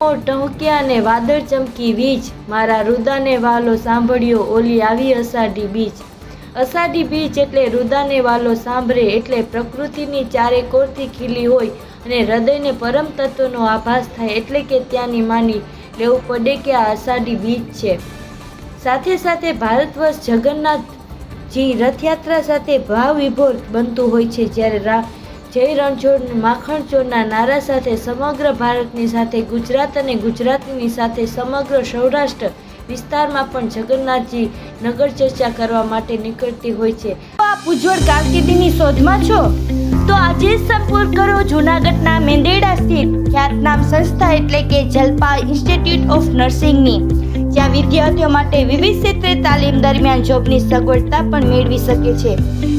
ટહુક્યા વાદળ ચમકી વીજ. મારા રુદાને વાલો સાંભળ્યો, ઓલી આવી અષાઢી બીજ. અષાઢી બીજ એટલે રુદાને વાલો સાંભળે એટલે પ્રકૃતિની ચારે કોરથી ખીલી હોય અને હૃદયને પરમ તત્વનો આભાસ થાય એટલે કે ત્યાંની માની લેવું પડે કે આ અષાઢી બીજ છે. સાથે સાથે ભારતવર્ષ જગન્નાથજી રથયાત્રા સાથે ભાવ વિભોર બનતું હોય છે. જ્યારે રા જય રણછોડ માખણ ચોરના નારા સાથે સમગ્ર ભારતની સાથે, ગુજરાત અને ગુજરાતની સાથે સમગ્ર સૌરાષ્ટ્ર વિસ્તારમાં પણ જગન્નાથજી નગર ચર્ચા કરવા માટે નીકળતી હોય છે. આપ ઉજ્જવળ કારકિર્દીની શોધમાં છો? તો આજે સંપર્ક કરો જૂનાગઢના મેંદેડા સ્થિત ખ્યાતનામ સંસ્થા એટલે કે જલપા ઇન્સ્ટિટ્યૂટ ઓફ નર્સિંગની જ્યાં વિદ્યાર્થીઓ માટે વિવિધ ક્ષેત્રે તાલીમ દરમિયાન જોબની સગવડતા પણ મેળવી શકે છે.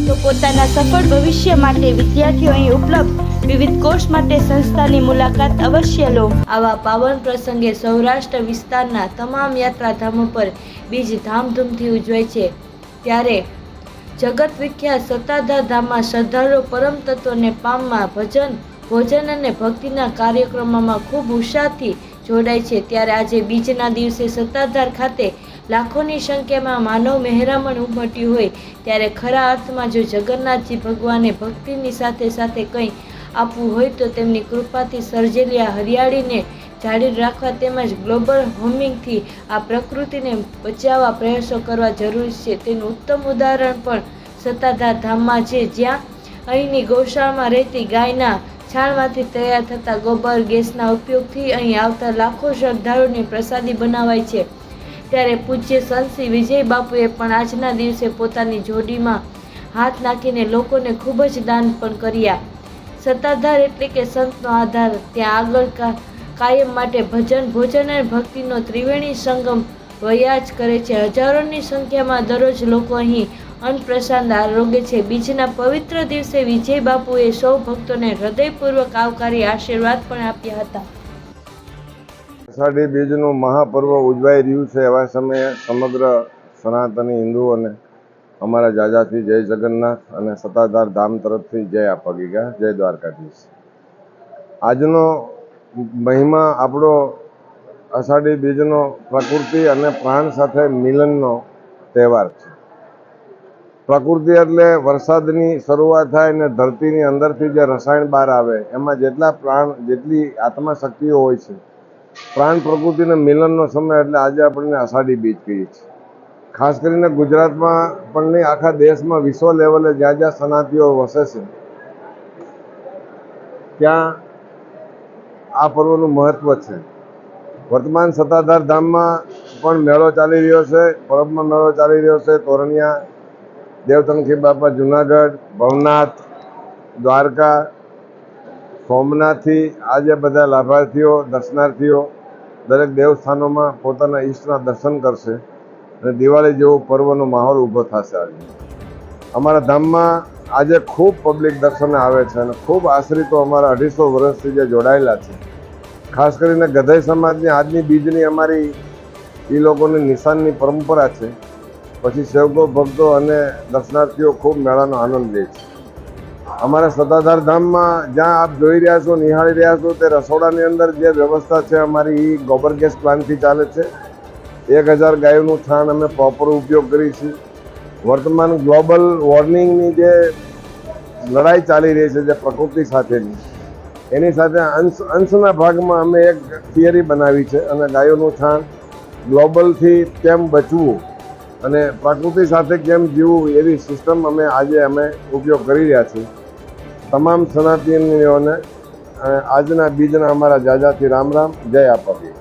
તો પોતાના સફળ ભવિષ્ય માટે વિદ્યાર્થીઓ અહીં ઉપલબ્ધ વિવિધ કોર્સ માટે સંસ્થાની મુલાકાત અવશ્ય લો. આવા પાવન પ્રસંગે સૌરાષ્ટ્ર વિસ્તારના તમામ યાત્રાધામો પર બીજ ધામધૂમથી ઉજવાય છે. ત્યારે જગત વિખ્યાત સત્તાધાર ધામમાં શ્રદ્ધાળુઓ પરમ તત્વને પામવા ભજન, ભોજન અને ભક્તિના કાર્યક્રમોમાં ખૂબ ઉત્સાહથી જોડાય છે. ત્યારે આજે બીજના દિવસે સત્તાધાર ખાતે લાખોની સંખ્યામાં માનવ મહેરામણ ઉમટ્યું હોય. ત્યારે ખરા અર્થમાં જો જગન્નાથજી ભગવાને ભક્તિની સાથે સાથે કંઈ આપવું હોય તો તેમની કૃપાથી સર્જેલી આ હરિયાળીને જાળવી રાખવા તેમજ ગ્લોબલ વોર્મિંગથી આ પ્રકૃતિને બચાવવા પ્રયાસો કરવા જરૂરી છે. તેનું ઉત્તમ ઉદાહરણ પણ સત્તાધાર ધામમાં છે, જ્યાં અહીંની ગૌશાળામાં રહેતી ગાયના છાણમાંથી તૈયાર થતા ગોબર ગેસના ઉપયોગથી અહીં આવતા લાખો શ્રદ્ધાળુની પ્રસાદી બનાવાય છે. ત્યારે પૂજ્ય સંતશ્રી વિજય બાપુએ પણ આજના દિવસે પોતાની જોડીમાં હાથ નાખીને લોકોને ખૂબ જ દાન પણ કર્યા. સત્તાધાર એટલે કે સંતનો આધાર. ત્યાં આગળ કાયમ માટે ભજન, ભોજન અને ભક્તિનો ત્રિવેણી સંગમ વયા કરે છે. હજારોની સંખ્યામાં દરરોજ લોકો અહીં અન્નપ્રસાદ આરોગે છે. બીજના પવિત્ર દિવસે વિજય બાપુએ સૌ ભક્તોને હૃદયપૂર્વક આવકારી આશીર્વાદ પણ આપ્યા હતા. અષાઢી બીજનું મહાપર્વ ઉજવાઈ રહ્યું છે એવા સમયે સમગ્ર સનાતની હિન્દુઓને અમારા જાજાથી જય જગન્નાથ અને સત્તાધાર ધામ તરફથી જય આપી ગયા જય દ્વારકાધીશ. આજનો મહિમા આપણો અષાઢી બીજનો પ્રકૃતિ અને પ્રાણ સાથે મિલનનો તહેવાર છે. પ્રકૃતિ એટલે વરસાદની શરૂઆત થાય અને ધરતીની અંદરથી જે રસાયણ બહાર આવે, એમાં જેટલા પ્રાણ, જેટલી આત્મા શક્તિઓ હોય છે, પ્રાણ પ્રકૃતિને મિલનનો સમય એટલે આજે આપણને અષાઢી બીજ કહીએ છીએ. ખાસ કરીને ગુજરાતમાં પણ નહીં, આખા દેશમાં વિશ્વ લેવલે જ્યાં જ્યાં સનાતીઓ વસે છે, ત્યાં આ પર્વનું મહત્વ છે. વર્તમાન સત્તાધાર ધામમાં પણ મેળો ચાલી રહ્યો છે, પરબમાં મેળો ચાલી રહ્યો છે. તોરણિયા દેવતંખી બાપા જુનાગઢ, ભવનાથ, દ્વારકા, સોમનાથથી આજે બધા લાભાર્થીઓ, દર્શનાર્થીઓ દરેક દેવસ્થાનોમાં પોતાના ઈષ્ટના દર્શન કરશે અને દિવાળી જેવો પર્વનો માહોલ ઊભો થશે આજે. અમારા ધામમાં આજે ખૂબ પબ્લિક દર્શને આવે છે અને ખૂબ આશ્રિતો અમારા અઢીસો વર્ષથી જે જોડાયેલા છે. ખાસ કરીને ગધઈ સમાજની આજની બીજની અમારી એ લોકોની નિશાનની પરંપરા છે. પછી સેવકો, ભક્તો અને દર્શનાર્થીઓ ખૂબ મેળાનો આનંદ લે છે. અમારા સત્તાધાર ધામમાં જ્યાં આપ જોઈ રહ્યા છો, નિહાળી રહ્યા છો, તે રસોડાની અંદર જે વ્યવસ્થા છે અમારી એ ગોબર ગેસ પ્લાન્ટથી ચાલે છે. એક હજાર ગાયોનું છાણ અમે પ્રોપર ઉપયોગ કરીએ છીએ. વર્તમાન ગ્લોબલ વોર્મિંગની જે લડાઈ ચાલી રહી છે જે પ્રકૃતિ સાથેની, એની સાથે અંશ, અંશના ભાગમાં અમે એક થિયરી બનાવી છે અને ગાયોનું છાણ ગ્લોબલથી કેમ બચવું અને પ્રકૃતિ સાથે કેમ જીવવું એવી સિસ્ટમ અમે આજે અમે ઉપયોગ કરી રહ્યા છીએ. તમામ સનાતનીઓને આજના બીજના અમારા જાજાથી રામ રામ, જય આપીએ